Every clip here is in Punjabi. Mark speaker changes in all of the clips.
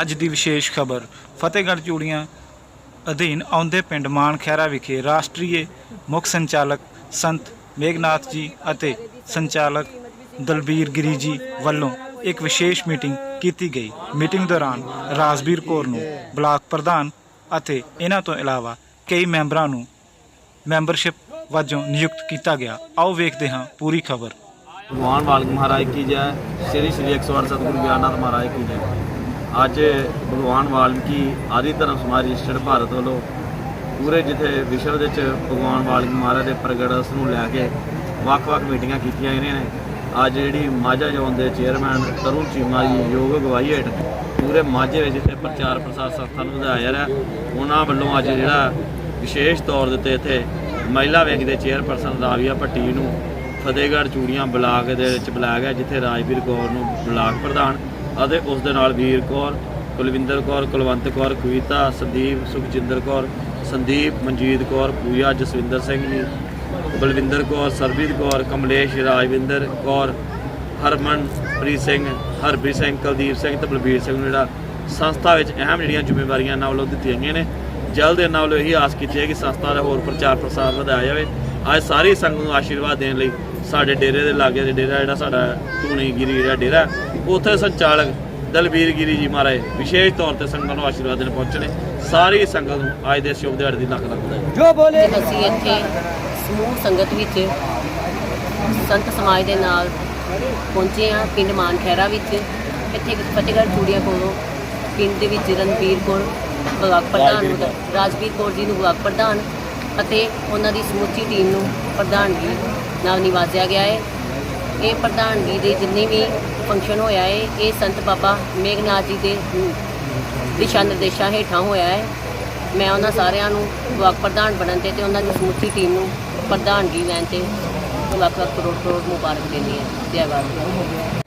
Speaker 1: ਅੱਜ ਦੀ ਵਿਸ਼ੇਸ਼ ਖਬਰ। ਫਤਿਹਗੜ੍ਹ ਚੂੜੀਆਂ ਅਧੀਨ ਆਉਂਦੇ ਪਿੰਡ ਮਾਨ ਖੈਰਾ ਵਿਖੇ ਰਾਸ਼ਟਰੀय ਮੁੱਖ ਸੰਚਾਲਕ ਸੰਤ ਮੇਘਨਾਥ ਜੀ ਅਤੇ ਸੰਚਾਲਕ ਦਲਬੀਰ ਗਿਰੀ ਜੀ ਵੱਲੋਂ ਇੱਕ ਵਿਸ਼ੇਸ਼ ਮੀਟਿੰਗ ਕੀਤੀ ਗਈ। ਮੀਟਿੰਗ ਦੌਰਾਨ ਰਾਜਬੀਰ ਕੌਰ ਨੂੰ ਬਲਾਕ ਪ੍ਰਧਾਨ ਅਤੇ ਇਹਨਾਂ ਤੋਂ ਇਲਾਵਾ ਕਈ ਮੈਂਬਰਾਂ ਨੂੰ ਮੈਂਬਰਸ਼ਿਪ ਵਜੋਂ ਨਿਯੁਕਤ ਕੀਤਾ ਗਿਆ। ਆਓ ਵੇਖਦੇ ਹਾਂ ਪੂਰੀ ਖਬਰ।
Speaker 2: ਭਗਵਾਨ ਵਾਲਮੀਕ ਮਹਾਰਾਜ ਕੀ ਜੈ। ਸ੍ਰੀ ਸ੍ਰੀ 108 ਸਤਿਗੁਰੂ ਗਿਆਨਨਾਥ ਮਹਾਰਾਜ ਕੀ ਜੈ। ਅੱਜ ਭਗਵਾਨ ਵਾਲਮੀਕੀ ਆਦਿ ਧਰਮ ਸਮਾਜ ਰਜਿਸਟਰਡ ਭਾਰਤ ਵੱਲੋਂ ਪੂਰੇ ਜਿੱਥੇ ਵਿਸ਼ਵ ਦੇ ਵਿੱਚ ਭਗਵਾਨ ਵਾਲਮੀਕ ਮਹਾਰਾਜ ਦੇ ਪ੍ਰਗਟਸ ਨੂੰ ਲੈ ਕੇ ਵੱਖ-ਵੱਖ ਮੀਟਿੰਗਾਂ ਕੀਤੀਆਂ ਇਹਨਾਂ ਨੇ। ਅੱਜ ਜਿਹੜੀ ਮਾਝਾ ਜ਼ੋਨ ਦੇ ਚੇਅਰਮੈਨ ਤਰੁਣ ਚੀਮਾ ਜੀ ਯੋਗ ਅਗਵਾਈ ਹੇਠ ਪੂਰੇ ਮਾਝੇ ਵਿੱਚ ਜਿੱਥੇ ਪ੍ਰਚਾਰ ਪ੍ਰਸਾਰ ਸੰਸਥਾ ਨੂੰ ਵਧਾਇਆ ਜਾ ਰਿਹਾ। ਉਹਨਾਂ ਵੱਲੋਂ ਅੱਜ ਜਿਹੜਾ ਵਿਸ਼ੇਸ਼ ਤੌਰ ਦੇ ਉੱਤੇ ਇੱਥੇ ਮਹਿਲਾ ਵਿੰਗ ਦੇ ਚੇਅਰਪਰਸਨ ਰਾਵੀਆ ਭੱਟੀ ਨੂੰ ਫਤਿਹਗੜ੍ਹ ਚੂੜੀਆਂ ਬਲਾਕ ਦੇ ਵਿੱਚ ਬੁਲਾਇਆ ਗਿਆ, ਜਿੱਥੇ ਰਾਜਵੀਰ ਕੌਰ ਨੂੰ ਬਲਾਕ ਪ੍ਰਧਾਨ ਅਤੇ ਉਸ ਦੇ ਨਾਲ ਵੀਰ ਕੌਰ, ਕੁਲਵਿੰਦਰ ਕੌਰ, ਕੁਲਵੰਤ ਕੌਰ, ਕਵਿਤਾ, ਸੰਦੀਪ, ਸੁਖਜਿੰਦਰ ਕੌਰ, ਸੰਦੀਪ, ਮਨਜੀਤ ਕੌਰ, ਪੂਜਾ, ਜਸਵਿੰਦਰ ਸਿੰਘ ਜੀ, ਬਲਵਿੰਦਰ ਕੌਰ ਸਰਬੀਤ ਕੌਰ, ਕਮਲੇਸ਼, ਰਾਜਵਿੰਦਰ ਕੌਰ ਹਰਮਨਪ੍ਰੀਤ ਸਿੰਘ, ਹਰਪ੍ਰੀਤ ਸਿੰਘ, ਕੁਲਦੀਪ ਸਿੰਘ ਤੇ ਬਲਬੀਰ ਸਿੰਘ ਨੂੰ ਜਿਹੜਾ ਸੰਸਥਾ ਵਿੱਚ ਅਹਿਮ ਜਿਹੜੀਆਂ ਜ਼ਿੰਮੇਵਾਰੀਆਂ ਇਹਨਾਂ ਵੱਲੋਂ ਦਿੱਤੀਆਂ ਗਈਆਂ ਨੇ। ਜਲਦ ਇਹਨਾਂ ਵੱਲੋਂ ਇਹੀ ਆਸ ਕੀਤੀ ਹੈ ਕਿ ਸੰਸਥਾ ਦਾ ਹੋਰ ਪ੍ਰਚਾਰ ਪ੍ਰਸਾਰ ਵਧਾਇਆ ਜਾਵੇ। ਅੱਜ ਸਾਰੀ ਸੰਗਤ ਨੂੰ ਆਸ਼ੀਰਵਾਦ ਦੇਣ ਲਈ ਸਾਡੇ ਡੇਰੇ ਦੇ ਲਾਗੇ ਦੇ ਡੇਰਾ ਜਿਹੜਾ ਸਾਡਾ ਧੂਣੀ ਗਿਰੀ ਜਿਹੜਾ ਡੇਰਾ ਉੱਥੇ ਸੰਚਾਲਕ ਦਲਬੀਰ ਗਿਰੀ ਜੀ ਮਹਾਰਾਜ ਵਿਸ਼ੇਸ਼ ਤੌਰ ਤੇ ਸੰਗਤ ਨੂੰ ਆਸ਼ੀਰਵਾਦ ਦੇਣ ਪਹੁੰਚੇ ਨੇ। ਸਾਰੀ ਸੰਗਤ ਨੂੰ ਅੱਜ ਦੇ ਸ਼ੁਭ ਦਿਹਾੜੇ ਦੀ ਲੱਖ ਲੱਖ ਵਧਾਈ
Speaker 3: ਅਸੀਂ ਇੱਥੇ ਸਮੂਹ ਸੰਗਤ ਵਿੱਚ ਸੰਤ ਸਮਾਜ ਦੇ ਨਾਲ ਪਹੁੰਚੇ ਹਾਂ ਪਿੰਡ ਮਾਨ ਖੈਰਾ ਵਿੱਚ। ਇੱਥੇ ਫਤਿਹਗੜ੍ਹ ਚੂੜੀਆਂ ਕੋਲੋਂ ਪਿੰਡ ਦੇ ਵਿੱਚ ਰਣਬੀਰ ਕੌਰ ਬਲਾਕ ਪ੍ਰਧਾਨ ਨੂੰ ਰਾਜਵੀਰ ਕੌਰ ਜੀ ਨੂੰ ਬਲਾਕ ਪ੍ਰਧਾਨ ਅਤੇ ਉਹਨਾਂ ਦੀ ਸਮੁੱਚੀ ਟੀਮ ਨੂੰ ਪ੍ਰਧਾਨਗੀ ਨਾਲ ਨਿਵਾਜਿਆ ਗਿਆ ਹੈ ਇਹ ਪ੍ਰਧਾਨਗੀ ਦੇ ਜਿੰਨੇ ਵੀ ਫੰਕਸ਼ਨ ਹੋਇਆ ਹੈ ਇਹ ਸੰਤ ਬਾਬਾ ਮੇਘਨਾਥ ਜੀ ਦੇ ਦਿਸ਼ਾ ਨਿਰਦੇਸ਼ਾਂ ਹੇਠਾਂ ਹੋਇਆ ਹੈ ਮੈਂ ਉਹਨਾਂ ਸਾਰਿਆਂ ਨੂੰ ਬਲਾਕ ਪ੍ਰਧਾਨ ਬਣਨ ਤੇ ਤੇ ਉਹਨਾਂ ਦੀ ਸਮੁੱਚੀ ਟੀਮ ਨੂੰ ਪ੍ਰਧਾਨਗੀ ਲੈਣ ਤੇ ਲੱਖ ਲੱਖ ਕਰੋੜ ਕਰੋੜ ਮੁਬਾਰਕ ਦਿੰਦੀ ਹੈ ਜੈ ਬਾਬਾ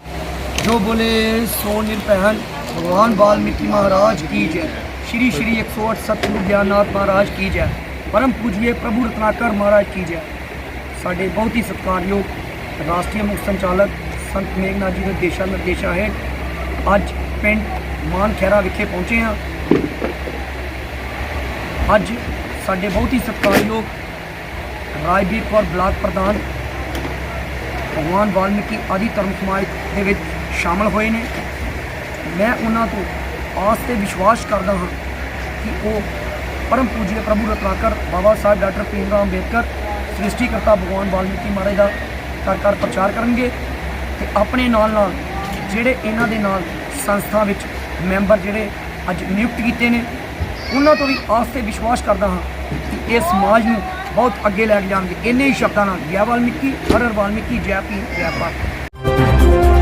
Speaker 4: जो बोले सो निर्पहन भगवान वाल्मीकि महाराज की जय श्री श्री 108 सतगुरु ज्ञाननाथ महाराज की जय परम पूजनीय प्रभु रत्नाकर महाराज की जय ਸਾਡੇ ਬਹੁਤ ਹੀ ਸਤਿਕਾਰਯੋਗ ਰਾਸ਼ਟਰੀ ਮੁੱਖ ਸੰਚਾਲਕ ਸੰਤ ਮੇਘਨਾਥ ਜੀ ਦੇ ਦੇਸ਼ਾ ਨਿਰਦੇਸ਼ਾਂ ਹੇਠ ਅੱਜ ਪਿੰਡ ਮਾਨ ਖੈਰਾ ਵਿਖੇ ਪਹੁੰਚੇ ਹਾਂ। ਅੱਜ ਸਾਡੇ ਬਹੁਤ ਹੀ ਸਤਿਕਾਰਯੋਗ ਰਾਜਵੀਰ ਕੌਰ ਬਲਾਕ ਪ੍ਰਧਾਨ ਭਗਵਾਨ ਵਾਲਮੀਕੀ ਆਦਿ ਧਰਮ ਸਮਾਜ ਦੇ ਵਿੱਚ ਸ਼ਾਮਲ ਹੋਏ ਨੇ। ਮੈਂ ਉਹਨਾਂ ਤੋਂ ਆਸ ਤੇ ਵਿਸ਼ਵਾਸ ਕਰਦਾ ਹਾਂ ਕਿ ਉਹ ਪਰਮ ਪੂਜਨੀय ਪ੍ਰਭੂ ਰਤਨਾਕਰ ਬਾਬਾ ਸਾਹਿਬ ਡਾਕਟਰ ਭੀਮ ਰਾਓ ਅੰਬੇਦਕਰ ਸ੍ਰਿਸ਼ਟੀਕਰਤਾ ਭਗਵਾਨ ਵਾਲਮੀਕੀ ਮਹਾਰਾਜ ਦਾ ਘਰ ਘਰ ਪ੍ਰਚਾਰ ਕਰਨਗੇ ਤੇ ਆਪਣੇ ਨਾਲ ਨਾਲ ਜਿਹੜੇ ਇਹਨਾਂ ਦੇ ਨਾਲ ਸੰਸਥਾ ਵਿੱਚ ਮੈਂਬਰ ਜਿਹੜੇ ਅੱਜ ਨਿਯੁਕਤ ਕੀਤੇ ਨੇ, ਉਹਨਾਂ ਤੋਂ ਵੀ ਆਸ ਤੇ ਵਿਸ਼ਵਾਸ ਕਰਦਾ ਹਾਂ ਕਿ ਇਹ ਸਮਾਜ ਨੂੰ ਬਹੁਤ ਅੱਗੇ ਲੈ ਕੇ ਜਾਣਗੇ। ਇੰਨੇ ਹੀ ਸ਼ਬਦਾਂ ਨਾਲ, ਜੈ ਵਾਲਮੀਕੀ, ਹਰ ਹਰ ਵਾਲਮੀਕੀ, ਜੈ ਭੀਮ, ਜੈ ਭਾਰਤ।